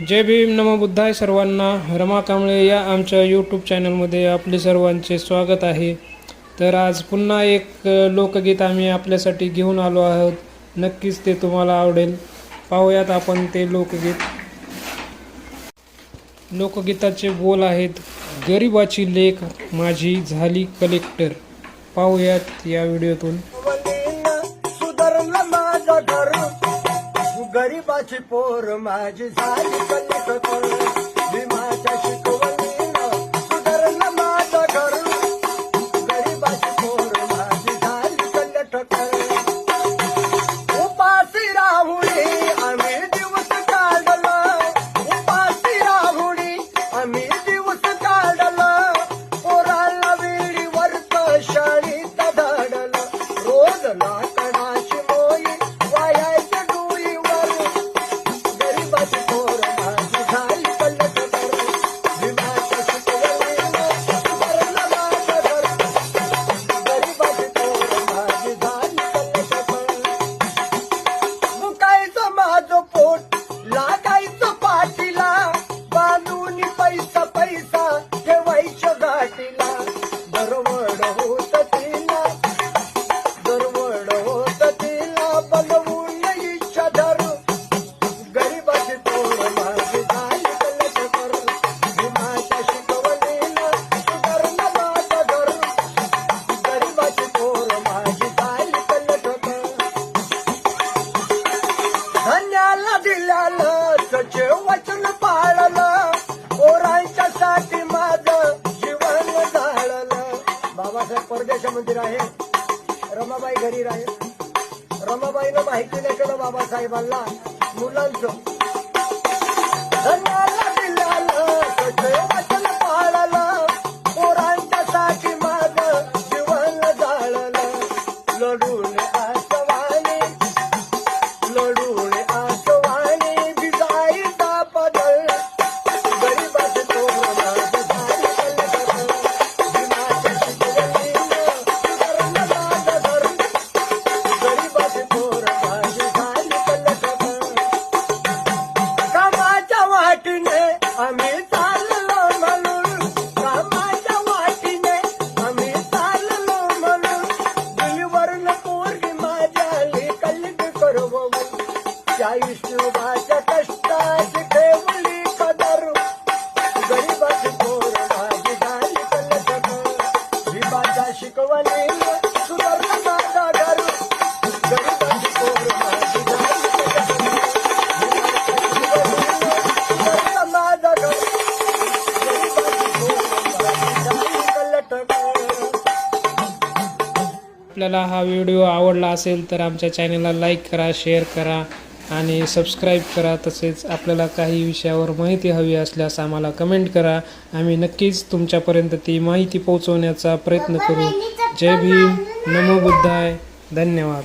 जय भीम नमो बुद्धाय सर्वांना. रमा कांबळे या आमच्या यूट्यूब चॅनलमध्ये आपले सर्वांचे स्वागत आहे. तर आज पुन्हा एक लोकगीत आम्ही आपल्यासाठी घेऊन आलो आहोत. नक्कीच ते तुम्हाला आवडेल. पाहूयात आपण ते लोकगीत. लोकगीताचे बोल आहेत गरिबाची लेख माझी झाली कलेक्टर पाहूयात या व्हिडिओतून. पोर माझी झाली कलेक्टर भीमाच्या धन्याला दिल्यालं सचे वचन पाळलं. पोरांच्या साठी माझं जीवन झाडलं बाबासाहेब परदेशामध्ये आहे. रमाबाई घरी राहे रमाबाईनं माहिती नाही केलं बाबासाहेबांना. मुलांचं. धन्याला दिल्यालं सचे वचन पाळलं. पोरांच्या साठी माझं जीवन त्या विष्णुबाच्या कष्टाची ठेवली गरीबाची पोर माझी झाली माझा गरीबाची पोर माझी झाली आपल्याला हा व्हिडिओ आवडला असेल तर आमच्या चॅनलला लाईक करा शेअर करा. आणि सबस्क्राईब करा तसेच आपल्याला काही विषयावर माहिती हवी असल्यास आम्हाला कमेंट करा. आम्ही नक्कीच तुमच्यापर्यंत ती माहिती पोहोचवण्याचा प्रयत्न करू. जय भीम. नमो बुद्धाय. धन्यवाद.